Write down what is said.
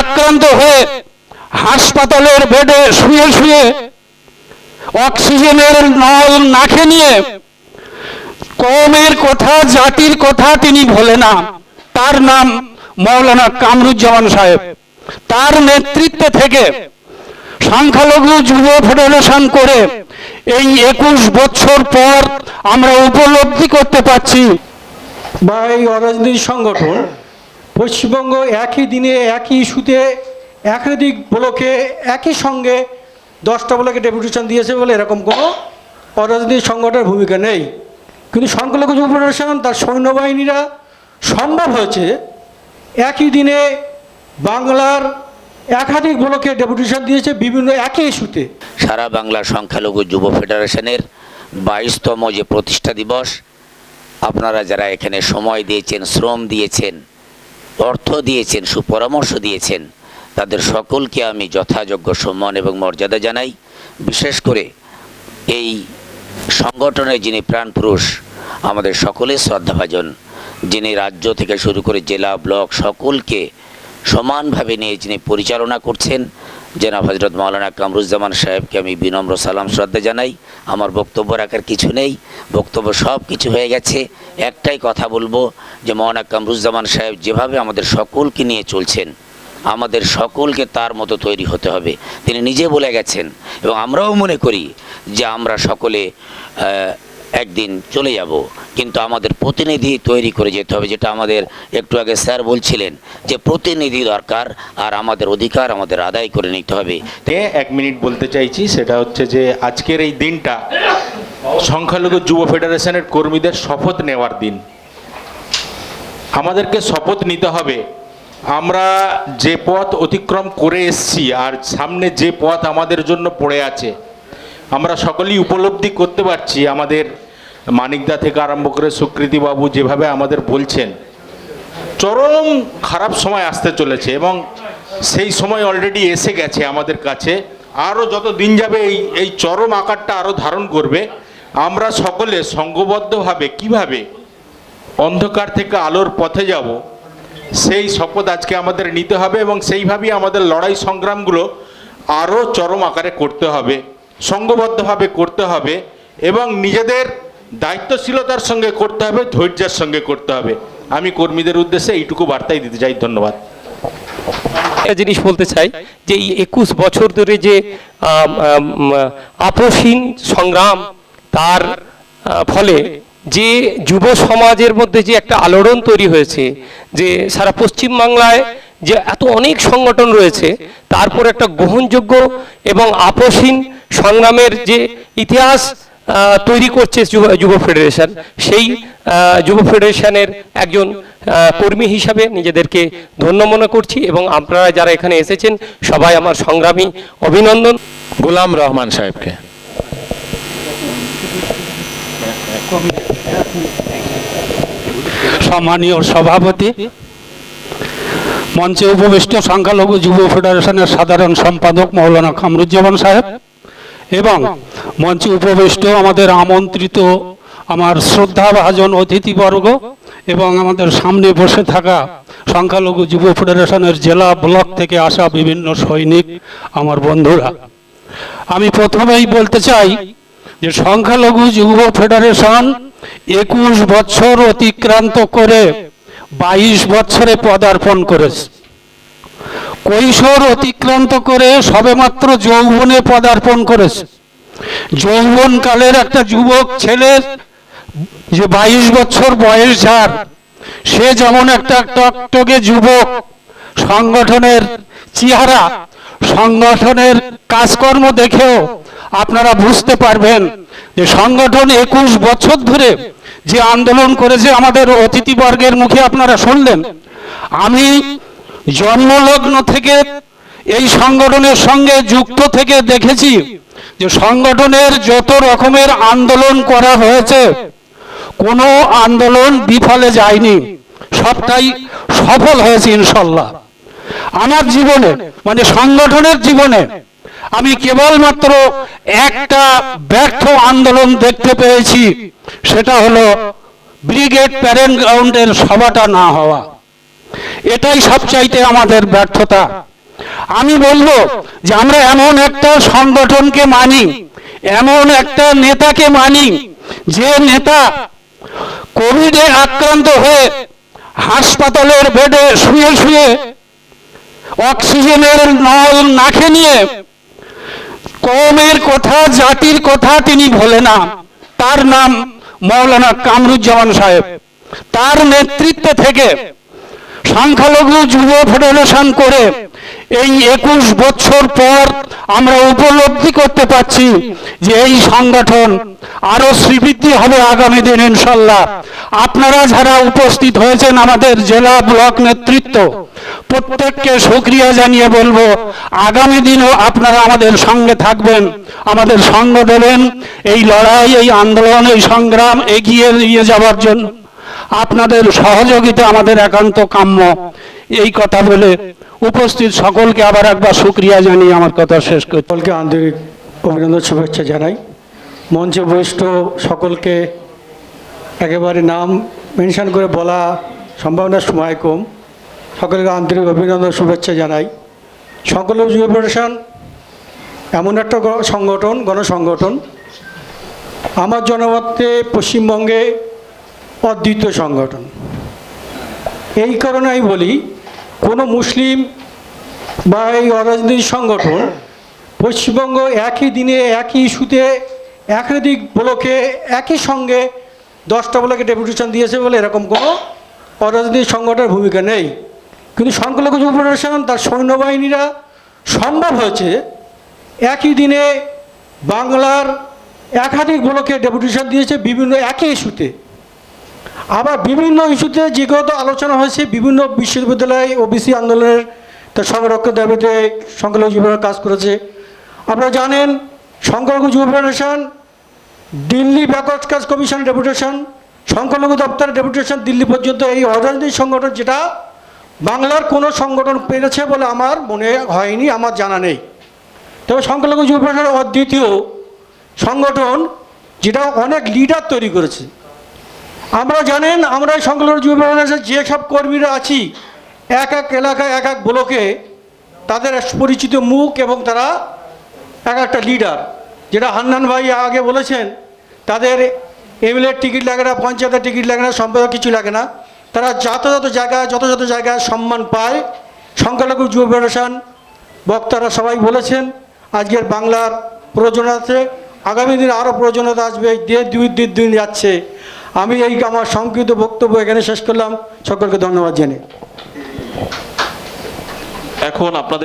আক্রান্ত হয়ে হাসপাতালের বেডে শুয়ে শুয়ে অক্সিজেনের নল নাকে নিয়ে কমের কথা, জাতির কথা তিনি ভোলে না। তার নাম মৌলানা কামরুজ্জামান সাহেব। তার নেতৃত্বে থেকে সংখ্যালঘু যুব ফেডারেশন করে এই একুশ বছর পর আমরা উপলব্ধি করতে পারছি। বা এই অরাজনৈতিক সংগঠন পশ্চিমবঙ্গ একই দিনে, একই ইস্যুতে, একাধিক ব্লকে, একই সঙ্গে দশটা ব্লকে ডেপুটেশন দিয়েছে বলে এরকম কোনো অরাজনৈতিক সংগঠনের ভূমিকা নেই। কিন্তু সংখ্যালঘু যুব ফেডারেশন তার সৈন্যবাহিনীরা সম্ভব হয়েছে একই দিনে বাংলার একাধিক ব্লকে ডেপুটেশন দিয়েছে বিভিন্ন একই ইস্যুতে। সারা বাংলা সংখ্যালঘু যুব ফেডারেশনের বাইশতম যে প্রতিষ্ঠা দিবস, আপনারা যারা এখানে সময় দিয়েছেন, শ্রম দিয়েছেন অর্থ দিয়েছেন, সুপরামর্শ দিয়েছেন। তাদের সকলকে আমি যথাযোগ্য সম্মান এবং মর্যাদা জানাই। বিশেষ করে এই সংগঠনের যিনি প্রাণপুরুষ আমাদের সকলের শ্রদ্ধাভাজন, যিনি রাজ্য থেকে শুরু করে জেলা, ব্লক সকলকে সমানভাবে নিয়ে যিনি পরিচালনা করছেন, জনাব হজরত মাওলানা কামরুজ্জামান সাহেবকে আমি বিনম্র সালাম, শ্রদ্ধা জানাই। আমার বক্তব্য রাখার কিছু নেই, বক্তব্য সব কিছু হয়ে গেছে। একটাই কথা বলব যে মাওলানা কামরুজ্জামান সাহেব যেভাবে আমাদের সকলকে নিয়ে চলছেন, আমাদের সকলকে তার মতো তৈরি হতে হবে। তিনি নিজে বলে গেছেন এবং আমরাও মনে করি যে আমরা সকলে একদিন চলে যাব। কিন্তু আমাদের প্রতিনিধি তৈরি করে যেতে হবে, যেটা আমাদের একটু আগে স্যার বলছিলেন যে প্রতিনিধি দরকার আর আমাদের অধিকার আমাদের আদায় করে নিতে হবে। এক মিনিট বলতে চাইছি, সেটা হচ্ছে যে আজকের এই দিনটা সংখ্যালঘু যুব ফেডারেশনের কর্মীদের শপথ নেওয়ার দিন। আমাদেরকে শপথ নিতে হবে। আমরা যে পথ অতিক্রম করে এসছি আর সামনে যে পথ আমাদের জন্য পড়ে আছে, আমরা সকলেই উপলব্ধি করতে পারছি আমাদের মানিকদা থেকে আরম্ভ করে সুকৃতিবাবু যেভাবে আমাদের বলছেন। চরম খারাপ সময় আসতে চলেছে এবং সেই সময় অলরেডি এসে গেছে আমাদের কাছে। আরও যত দিন যাবে এই এই চরম আকারটা আরও ধারণ করবে। আমরা সকলে সঙ্গবদ্ধভাবে কীভাবে অন্ধকার থেকে আলোর পথে যাব, সেই শপথ আজকে আমাদের নিতে হবে এবং সেইভাবেই আমাদের লড়াই সংগ্রামগুলো আরও চরম আকারে করতে হবে, সঙ্গবদ্ধভাবে করতে হবে এবং নিজেদের দায়িত্বশীলতার সঙ্গে করতে হবে, ধৈর্যের সঙ্গে করতে হবে। আমি কর্মীদের উদ্দেশ্যে এইটুকু বার্তাই দিতে চাই, ধন্যবাদ। একটা জিনিস বলতে চাই, যে এই একুশ বছর ধরে যে আপসহীন সংগ্রাম তার ফলে যে যুব সমাজের মধ্যে যে একটা আলোড়ন তৈরি হয়েছে, যে সারা পশ্চিম বাংলায় যে এত অনেক সংগঠন রয়েছে, তারপর একটা গ্রহণযোগ্য এবং আপসহীন সংগ্রামের যে ইতিহাস তৈরি করছে যুব ফেডারেশন, সেই যুব ফেডারেশনের একজন কর্মী হিসাবে নিজেদেরকে ধন্য মনে করছি এবং আপনারা যারা এখানে এসেছেন, সবাই আমার সংগ্রামী অভিনন্দন। গোলাম রহমান সাহেবকে। সম্মানীয় সভাপতি, মঞ্চে উপবিষ্ট সংখ্যালঘু যুব ফেডারেশনের সাধারণ সম্পাদক মৌলানা কামরুজ্জামান সাহেব এবং মঞ্চে উপবিষ্ট আমাদের আমন্ত্রিত, আমার শ্রদ্ধাভাজন অতিথিবর্গ এবং আমাদের সামনে বসে থাকা সংখ্যালঘু যুব ফেডারেশনের জেলা ব্লক থেকে আসা বিভিন্ন সৈনিক, আমার বন্ধুরা। আমি প্রথমেই বলতে চাই যে সংখ্যালঘু যুব ফেডারেশন একুশ বছর অতিক্রান্ত করে বাইশ বছরে পদার্পণ করেছে। কৈশোর অতিক্রান্ত করে সবেমাত্র যৌবনে পদার্পণ করেছে। যৌবনকালের একটা যুবক ছেলের যে বাইশ বছর বয়স যার, সে যেমন একটা টকটকে যুবক, সংগঠনের চেহারা, সংগঠনের কাজকর্ম দেখেও আপনারা বুঝতে পারবেন যে সংগঠন একুশ বছর ধরে যে আন্দোলন করেছে আমাদের অতিথিবর্গের মুখে আপনারা শুনলেন। আমি জন্মলগ্ন থেকে এই সংগঠনের সঙ্গে যুক্ত থেকে দেখেছি যে সংগঠনের যত রকমের আন্দোলন করা হয়েছে, কোনো আন্দোলন বিফলে যায়নি। সবটাই সফল হয়েছে ইনশাল্লাহ। আমার জীবনে মানে সংগঠনের জীবনে আমি কেবলমাত্র একটা ব্যর্থ আন্দোলন দেখতে পেয়েছি, সেটা হলো ব্রিগেড প্যারেন্ট গ্রাউন্ডের সভাটা না হওয়া। এটাই সবচাইতে আমাদের ব্যর্থতা। আমি বলব যে আমরা এমন একটা সংগঠনকে মানি, এমন একটা নেতাকে মানি, যে নেতা কোভিডে আক্রান্ত হয়ে হাসপাতালের বেডে শুয়ে শুয়ে অক্সিজেনের নল নাকে নিয়ে কমের কথা, জাতির কথা তিনি ভোলে না। তার নাম মৌলানা কামরুজ্জামান সাহেব। তার নেতৃত্ব থেকে সংখ্যালঘু যুব ফেডারেশন করে এই একুশ বছর পর আমরা উপলব্ধি করতে পারছি যে এই সংগঠন আরও শ্রীবৃদ্ধি হবে আগামী দিন, ইনশাল্লাহ। আপনারা যারা উপস্থিত হয়েছেন আমাদের জেলা ব্লক নেতৃত্ব, প্রত্যেককে সুক্রিয়া জানিয়ে বলব, আগামী দিনও আপনারা আমাদের সঙ্গে থাকবেন, আমাদের সঙ্গ দেবেন, এই লড়াই, এই আন্দোলন, এই সংগ্রাম এগিয়ে নিয়ে যাওয়ার জন্য। আপনাদের সহযোগিতা আমাদের একান্ত কাম্য। এই কথা বলে উপস্থিত সকলকে আবার একবার সুক্রিয়া জানিয়ে আমার কথা শেষ করছি সকলকে আন্তরিক অভিনন্দন, শুভেচ্ছা জানাই। মঞ্চে বরিষ্ঠ সকলকে একেবারে নাম মেনশন করে বলা সম্ভাবনার সময় কম। সকলকে আন্তরিক অভিনন্দন, শুভেচ্ছা জানাই। সংকল্প যুব ফেডারেশন এমন একটা সংগঠন, গণসংগঠন। আমার জনমতে পশ্চিমবঙ্গে অদ্বিতীয় সংগঠন। এই কারণে আমি বলি কোনো মুসলিম বা এই অরাজনৈতিক সংগঠন পশ্চিমবঙ্গ একই দিনে, একই ইস্যুতে, একাধিক ব্লকে, একই সঙ্গে দশটা ব্লকে ডেপুটেশন দিয়েছে বলে এরকম কোনো অরাজনৈতিক সংগঠনের ভূমিকা নেই। কিন্তু সংখ্যালঘু যুব ফেডারেশন, তার সৈন্যবাহিনীরা সম্ভব হয়েছে একই দিনে বাংলার একাধিক ব্লকে ডেপুটেশন দিয়েছে বিভিন্ন একই ইস্যুতে। আবার বিভিন্ন ইস্যুতে যেগত আলোচনা হয়েছে, বিভিন্ন বিশ্ববিদ্যালয় ওবিসি আন্দোলনের তার সংরক্ষণ দাবিতে সংখ্যালঘু যুব কাজ করেছে। আপনারা জানেন, সংখ্যালঘু যুব ফেডারেশন, দিল্লি ব্যাকওয়ার্ড কাজ কমিশন ডেপুটেশন, সংখ্যালঘু দপ্তরের ডেপুটেশন দিল্লি পর্যন্ত এই অরাজনৈতিক সংগঠন যেটা, বাংলার কোনো সংগঠন পেরেছে বলে আমার মনে হয়নি, আমার জানা নেই। তবে সংখ্যালঘু যুব ফেডারেশন অদ্বিতীয় সংগঠন যেটা অনেক লিডার তৈরি করেছে। আমরা জানেন, আমরা সংখ্যালঘু যুব যে সব কর্মীরা আছি, এক এক এলাকায়, এক এক ব্লকে তাদের পরিচিত মুখ এবং তারা এক একটা লিডার যেটা হান্নান ভাই আগে বলেছেন, তাদের এমএলএর টিকিট লাগে না, পঞ্চায়েতের টিকিট লাগে না, সম্পাদক কিছু লাগে না। তারা যথাযথ জায়গায়, যত যত জায়গায় সম্মান পায়, সংখ্যালঘু যুব ফেডারেশন বক্তারা সবাই বলেছেন, আজকের বাংলার প্রয়োজন আছে, আগামী দিনে আরও প্রয়োজনীয়তা আসবে দুই দিন যাচ্ছে। আমি এই আমার সংকৃত বক্তব্য এখানে শেষ করলাম। সকলকে ধন্যবাদ জেনে এখন আপনাদের